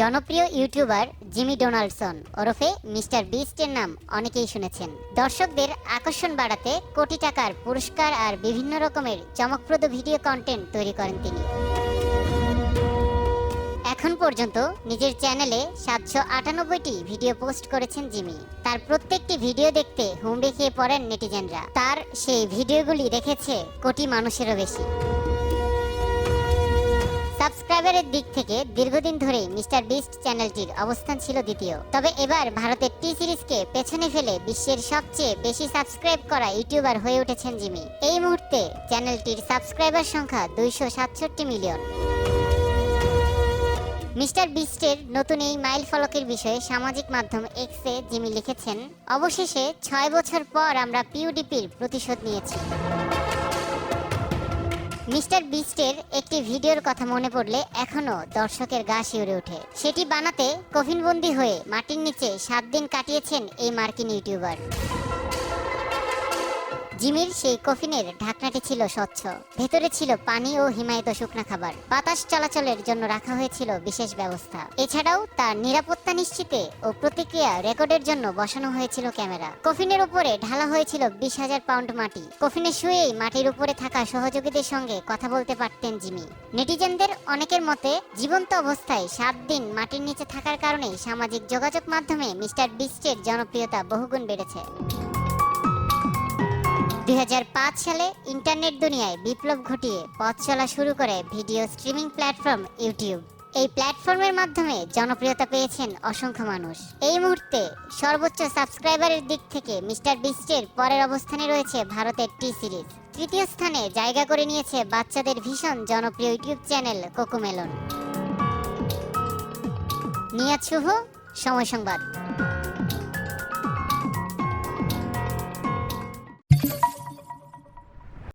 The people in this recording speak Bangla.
জনপ্রিয় ইউটিউবার জিমি ডোনাল্ডসন ওরফে মিস্টার বিস্টের নাম অনেকেই শুনেছেন। দর্শকদের আকর্ষণ বাড়াতে কোটি টাকার পুরস্কার আর বিভিন্ন রকমের চমকপ্রদ ভিডিও কন্টেন্ট তৈরি করেন তিনি। এখন পর্যন্ত নিজের চ্যানেলে সাতশো আটানব্বইটি ভিডিও পোস্ট করেছেন জিমি। তার প্রত্যেকটি ভিডিও দেখতে হুমড়ি খেয়ে পড়েন নেটিজেনরা। তার সেই ভিডিওগুলি দেখেছে কোটি মানুষেরও বেশি। সাবস্ক্রাইবারের দিক থেকে দীর্ঘদিন ধরে মিস্টার বিস্ট চ্যানেলটির অবস্থান ছিল দ্বিতীয়। তবে এবার ভারতের টি সিরিজকে পেছনে ফেলে বিশ্বের সবচেয়ে বেশি সাবস্ক্রাইব করা ইউটিউবার হয়ে উঠেছেন জিমি। এই মুহূর্তে চ্যানেলটির সাবস্ক্রাইবার সংখ্যা দুইশো সাতষট্টি মিলিয়ন। মিস্টার বিস্টের নতুন এই মাইল ফলকের বিষয়ে সামাজিক মাধ্যম এক্সে জিমি লিখেছেন, অবশেষে ছয় বছর পর আমরা পিউডিপির প্রতিশোধ নিয়েছি। মিস্টার বিস্টের একটি ভিডিওর কথা মনে পড়লে এখনও দর্শকের গা শিউরে ওঠে। সেটি বানাতে কফিনবন্দি হয়ে মাটির নিচে সাত দিন কাটিয়েছেন এই মার্কিন ইউটিউবার। জিমির সেই কফিনের ঢাকনাটি ছিল স্বচ্ছ। ভেতরে ছিল পানি ও হিমায়িত শুকনা খাবার। বাতাস চলাচলের জন্য রাখা হয়েছিল বিশেষ ব্যবস্থা। এছাড়াও তার নিরাপত্তা নিশ্চিতে ও প্রতিক্রিয়া রেকর্ডের জন্য বসানো হয়েছিল ক্যামেরা। কফিনের উপরে ঢালা হয়েছিল বিশ হাজার পাউন্ড মাটি। কফিনে শুয়েই মাটির উপরে থাকা সহযোগীদের সঙ্গে কথা বলতে পারতেন জিমি। নেটিজেনদের অনেকের মতে, জীবন্ত অবস্থায় সাত দিন মাটির নিচে থাকার কারণে সামাজিক যোগাযোগ মাধ্যমে মিস্টার বিস্টের জনপ্রিয়তা বহুগুণ বেড়েছে। দু হাজার পাঁচ সালে ইন্টারনেট দুনিয়ায় বিপ্লব ঘটিয়ে পথ চলা শুরু করে ভিডিও স্ট্রিমিং প্ল্যাটফর্ম ইউটিউব। এই প্ল্যাটফর্মের মাধ্যমে জনপ্রিয়তা পেয়েছেন অসংখ্য মানুষ। এই মুহূর্তে সর্বোচ্চ সাবস্ক্রাইবারের দিক থেকে মিস্টার বিস্টের পরের অবস্থানে রয়েছে ভারতের টি সিরিজ। তৃতীয় স্থানে জায়গা করে নিয়েছে বাচ্চাদের ভীষণ জনপ্রিয় YouTube channel CoComelon. Niyad Shuvo, Somoy Sangbad.